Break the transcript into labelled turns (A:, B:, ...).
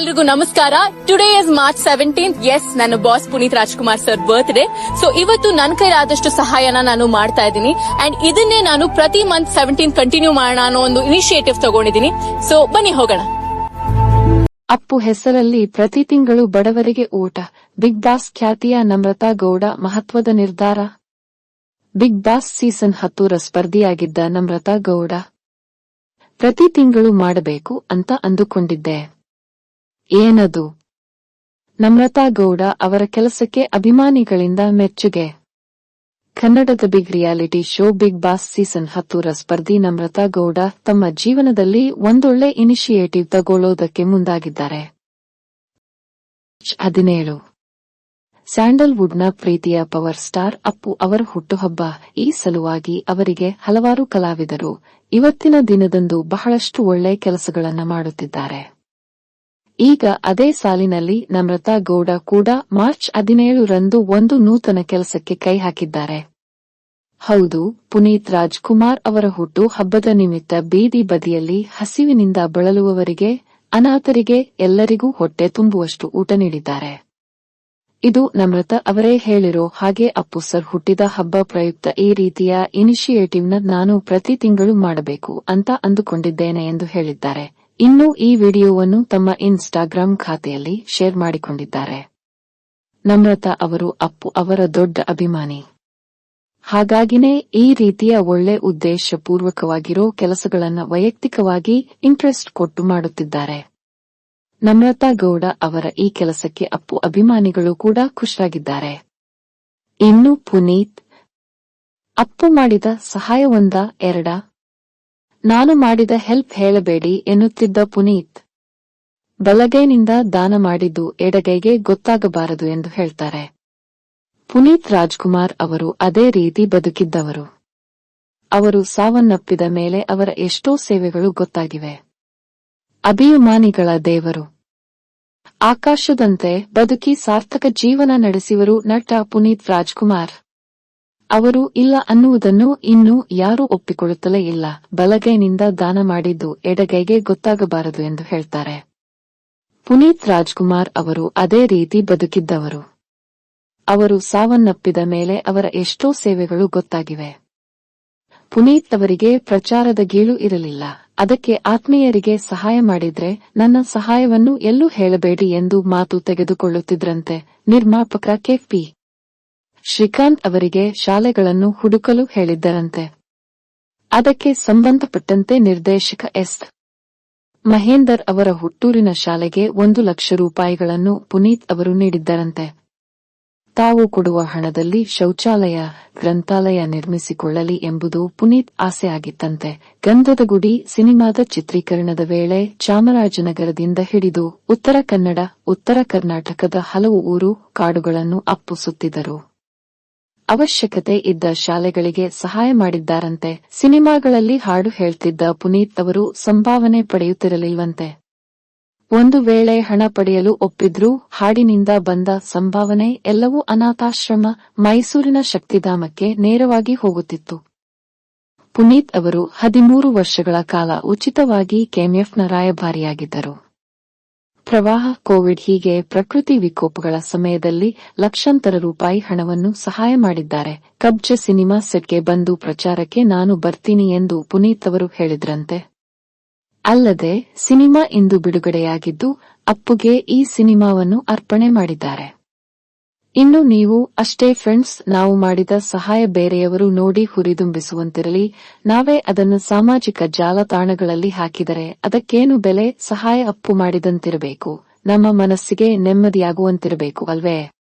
A: ಎಲ್ರಿಗೂ ನಮಸ್ಕಾರ. Today is March seventeen ಎಸ್ ನನ್ನ boss Puneeth Rajkumar sir birthday so ಇವತ್ತು ನನ್ನ ಕೈಲಾದಷ್ಟು ಸಹಾಯನ ನಾನು ಮಾಡ್ತಾ ಇದ್ದೀನಿ. ಅಂಡ್ ಇದನ್ನೇ ನಾನು ಪ್ರತಿ ಮಂತ್ ಸೆವೆಂಟೀನ್ ಕಂಟಿನ್ಯೂ ಮಾಡೋಣ ಅನ್ನೋ ಒಂದು ಇನಿಷಿಯೇಟಿವ್ ತಗೊಂಡಿದ್ದೀನಿ. ಸೊ ಬನ್ನಿ ಹೋಗೋಣ.
B: ಅಪ್ಪು ಹೆಸರಲ್ಲಿ ಪ್ರತಿ ತಿಂಗಳು ಬಡವರಿಗೆ ಊಟ. ಬಿಗ್ ಬಾಸ್ ಖ್ಯಾತಿಯ ನಮ್ರತಾ ಗೌಡ ಮಹತ್ವದ ನಿರ್ಧಾರ. ಬಿಗ್ ಬಾಸ್ ಸೀಸನ್ ಹತ್ತೂರ ಸ್ಪರ್ಧಿಯಾಗಿದ್ದ ನಮ್ರತಾ ಗೌಡ. ಪ್ರತಿ ತಿಂಗಳು ಮಾಡಬೇಕು ಅಂತ ಅಂದುಕೊಂಡಿದ್ದೆ. ಏನದು? ನಮ್ರತಾ ಗೌಡ ಅವರ ಕೆಲಸಕ್ಕೆ ಅಭಿಮಾನಿಗಳಿಂದ ಮೆಚ್ಚುಗೆ. ಕನ್ನಡದ big reality show Big Boss season ಹತ್ತೂರ ಸ್ಪರ್ಧಿ ನಮ್ರತಾ ಗೌಡ ತಮ್ಮ ಜೀವನದಲ್ಲಿ ಒಂದೊಳ್ಳೆ ಇನಿಷಿಯೇಟಿವ್ ತಗೊಳ್ಳೋದಕ್ಕೆ ಮುಂದಾಗಿದ್ದಾರೆ. ಹದಿನೇಳು. ಸ್ಯಾಂಡಲ್ವುಡ್ನ ಪ್ರೀತಿಯ ಪವರ್ ಸ್ಟಾರ್ ಅಪ್ಪು ಅವರ ಹುಟ್ಟುಹಬ್ಬ ಈ ಸಲುವಾಗಿ ಅವರಿಗೆ ಹಲವಾರು ಕಲಾವಿದರು. ಇವತ್ತಿನ ದಿನದಂದು ಬಹಳಷ್ಟು ಒಳ್ಳೆ ಕೆಲಸಗಳನ್ನು ಮಾಡುತ್ತಿದ್ದಾರೆ. ಈಗ ಅದೇ ಸಾಲಿನಲ್ಲಿ ನಮ್ರತಾ ಗೌಡ ಕೂಡ ಮಾರ್ಚ್ ಹದಿನೇಳರಂದು ಒಂದು ನೂತನ ಕೆಲಸಕ್ಕೆ ಕೈ ಹಾಕಿದ್ದಾರೆ. ಹೌದು, ಪುನೀತ್ ರಾಜ್ಕುಮಾರ್ ಅವರ ಹುಟ್ಟು ಹಬ್ಬದ ನಿಮಿತ್ತ ಬೀದಿ ಬದಿಯಲ್ಲಿ ಹಸಿವಿನಿಂದ ಬಳಲುವವರಿಗೆ, ಅನಾಥರಿಗೆ ಎಲ್ಲರಿಗೂ ಹೊಟ್ಟೆ ತುಂಬುವಷ್ಟು ಊಟ ನೀಡಿದ್ದಾರೆ. ಇದು ನಮ್ರತ ಅವರೇ ಹೇಳಿರೋ ಹಾಗೆ ಅಪ್ಪು ಸರ್ ಹುಟ್ಟಿದ ಹಬ್ಬ ಪ್ರಯುಕ್ತ ಈ ರೀತಿಯ ಇನಿಷಿಯೇಟಿವ್ನ ನಾನು ಪ್ರತಿ ತಿಂಗಳು ಮಾಡಬೇಕು ಅಂತ ಅಂದುಕೊಂಡಿದ್ದೇನೆ ಎಂದು ಹೇಳಿದ್ದಾರೆ. ಇನ್ನು ಈ ವಿಡಿಯೋವನ್ನು ತಮ್ಮ ಇನ್ಸ್ಟಾಗ್ರಾಂ ಖಾತೆಯಲ್ಲಿ ಶೇರ್ ಮಾಡಿಕೊಂಡಿದ್ದಾರೆ. ನಮ್ರತಾ ಅವರು ಅಪ್ಪು ಅವರ ದೊಡ್ಡ ಅಭಿಮಾನಿ. ಹಾಗಾಗಿನೇ ಈ ರೀತಿಯ ಒಳ್ಳೆ ಉದ್ದೇಶಪೂರ್ವಕವಾಗಿರೋ ಕೆಲಸಗಳನ್ನು ವೈಯಕ್ತಿಕವಾಗಿ ಇಂಟ್ರೆಸ್ಟ್ ಕೊಟ್ಟು ಮಾಡುತ್ತಿದ್ದಾರೆ. ನಮ್ರತಾ ಗೌಡ ಅವರ ಈ ಕೆಲಸಕ್ಕೆ ಅಪ್ಪು ಅಭಿಮಾನಿಗಳು ಕೂಡ ಖುಷಿಯಾಗಿದ್ದಾರೆ. ಇನ್ನು ಪುನೀತ್. ಅಪ್ಪು ಮಾಡಿದ ಸಹಾಯವೊಂದ ಎರಡ. ನಾನು ಮಾಡಿದ ಹೆಲ್ಪ್ ಹೇಳಬೇಡಿ ಎನ್ನುತ್ತಿದ್ದ ಪುನೀತ್. ಬಲಗೈನಿಂದ ದಾನ ಮಾಡಿದ್ದು ಎಡಗೈಗೆ ಗೊತ್ತಾಗಬಾರದು ಎಂದು ಹೇಳ್ತಾರೆ. ಪುನೀತ್ ರಾಜ್ಕುಮಾರ್ ಅವರು ಅದೇ ರೀತಿ ಬದುಕಿದ್ದವರು. ಅವರು ಸಾವನ್ನಪ್ಪಿದ ಮೇಲೆ ಅವರ ಎಷ್ಟೋ ಸೇವೆಗಳು ಗೊತ್ತಾಗಿವೆ. ಅಭಿಮಾನಿಗಳ ದೇವರು. ಆಕಾಶದಂತೆ ಬದುಕಿ ಸಾರ್ಥಕ ಜೀವನ ನಡೆಸಿವರು ನಟ ಪುನೀತ್ ರಾಜ್ಕುಮಾರ್. ಅವರು ಇಲ್ಲ ಅನ್ನುವುದನ್ನು ಇನ್ನೂ ಯಾರೂ ಒಪ್ಪಿಕೊಳ್ಳುತ್ತಲೇ ಇಲ್ಲ. ಬಲಗೈನಿಂದ ದಾನ ಮಾಡಿದ್ದು ಎಡಗೈಗೆ ಗೊತ್ತಾಗಬಾರದು ಎಂದು ಹೇಳ್ತಾರೆ. ಪುನೀತ್ ರಾಜ್ಕುಮಾರ್ ಅವರು ಅದೇ ರೀತಿ ಬದುಕಿದ್ದವರು. ಅವರು ಸಾವನ್ನಪ್ಪಿದ ಮೇಲೆ ಅವರ ಎಷ್ಟೋ ಸೇವೆಗಳು ಗೊತ್ತಾಗಿವೆ. ಪುನೀತ್ ಅವರಿಗೆ ಪ್ರಚಾರದ ಗೀಳು ಇರಲಿಲ್ಲ. ಅದಕ್ಕೆ ಆತ್ಮೀಯರಿಗೆ ಸಹಾಯ ಮಾಡಿದ್ರೆ ನನ್ನ ಸಹಾಯವನ್ನು ಎಲ್ಲೂ ಹೇಳಬೇಡಿ ಎಂದು ಮಾತು ತೆಗೆದುಕೊಳ್ಳುತ್ತಿದ್ರಂತೆ ನಿರ್ಮಾಪಕ ಕೆಪಿ ಶ್ರೀಕಾಂತ್ ಅವರಿಗೆ ಶಾಲೆಗಳನ್ನು ಹುಡುಕಲು ಹೇಳಿದ್ದರಂತೆ. ಅದಕ್ಕೆ ಸಂಬಂಧಪಟ್ಟಂತೆ ನಿರ್ದೇಶಕ ಎಸ್. ಮಹೇಂದರ್ ಅವರ ಹುಟ್ಟೂರಿನ ಶಾಲೆಗೆ ಒಂದು ಲಕ್ಷ ರೂಪಾಯಿಗಳನ್ನು ಪುನೀತ್ ಅವರು ನೀಡಿದ್ದರಂತೆ. ತಾವು ಕೊಡುವ ಹಣದಲ್ಲಿ ಶೌಚಾಲಯ, ಗ್ರಂಥಾಲಯ ನಿರ್ಮಿಸಿಕೊಳ್ಳಲಿ ಎಂಬುದು ಪುನೀತ್ ಆಸೆಯಾಗಿತ್ತಂತೆ ಗಂಧದ ಗುಡಿ ಸಿನಿಮಾದ ಚಿತ್ರೀಕರಣದ ವೇಳೆ ಚಾಮರಾಜನಗರದಿಂದ ಹಿಡಿದು ಉತ್ತರ ಕನ್ನಡ, ಉತ್ತರ ಕರ್ನಾಟಕದ ಹಲವು ಊರು ಕಾಡುಗಳನ್ನು ಅಪ್ಪು ಸುತ್ತಿದರು ಅವಶ್ಯಕತೆ ಇದ್ದ ಶಾಲೆಗಳಿಗೆ ಸಹಾಯ ಮಾಡಿದ್ದಾರಂತೆ. ಸಿನಿಮಾಗಳಲ್ಲಿ ಹಾಡು ಹೇಳ್ತಿದ್ದ ಪುನೀತ್ ಅವರು ಸಂಭಾವನೆ ಪಡೆಯುತ್ತಿರಲಿಲ್ವಂತೆ. ಒಂದು ವೇಳೆ ಹಣ ಪಡೆಯಲು ಒಪ್ಪಿದ್ರೂ ಹಾಡಿನಿಂದ ಬಂದ ಸಂಭಾವನೆ ಎಲ್ಲವೂ ಅನಾಥಾಶ್ರಮ, ಮೈಸೂರಿನ ಶಕ್ತಿಧಾಮಕ್ಕೆ ನೇರವಾಗಿ ಹೋಗುತ್ತಿತ್ತು. ಪುನೀತ್ ಅವರು ಹದಿಮೂರು ವರ್ಷಗಳ ಕಾಲ ಉಚಿತವಾಗಿ ಕೆಎಂಎಫ್ನ ರಾಯಭಾರಿಯಾಗಿದ್ದರು. ಪ್ರವಾಹ ಕೋವಿಡ್ ಹೀಗೆ ಪ್ರಕೃತಿ ವಿಕೋಪಗಳ ಸಮಯದಲ್ಲಿ ಲಕ್ಷಾಂತರ ರೂಪಾಯಿ ಹಣವನ್ನು ಸಹಾಯ ಮಾಡಿದ್ದಾರೆ. ಕಬ್ಜ ಸಿನಿಮಾ ಸೆಟ್ಗೆ ಬಂದು ಪ್ರಚಾರಕ್ಕೆ ನಾನು ಬರ್ತೀನಿ ಎಂದು ಪುನೀತ್ ಅವರು ಹೇಳಿದ್ರಂತೆ. ಅಲ್ಲದೆ, ಸಿನಿಮಾ ಇಂದು ಬಿಡುಗಡೆಯಾಗಿದ್ದು, ಅಪ್ಪುಗೆ ಈ ಸಿನಿಮಾವನ್ನು ಅರ್ಪಣೆ ಮಾಡಿದ್ದಾರೆ. ಇನ್ನು ನೀವು ಅಷ್ಟೇ ಫ್ರೆಂಡ್ಸ್ ನಾವು ಮಾಡಿದ ಸಹಾಯ ಬೇರೆಯವರು ನೋಡಿ ಹುರಿದುಂಬಿಸುವಂತಿರಲಿ. ನಾವೇ ಅದನ್ನು ಸಾಮಾಜಿಕ ಜಾಲತಾಣಗಳಲ್ಲಿ ಹಾಕಿದರೆ ಅದಕ್ಕೇನು ಬೆಲೆ? ಸಹಾಯ ಅಪ್ಪು ಮಾಡಿದಂತಿರಬೇಕು. ನಮ್ಮ ಮನಸ್ಸಿಗೆ ನೆಮ್ಮದಿಯಾಗುವಂತಿರಬೇಕು ಅಲ್ವೇ?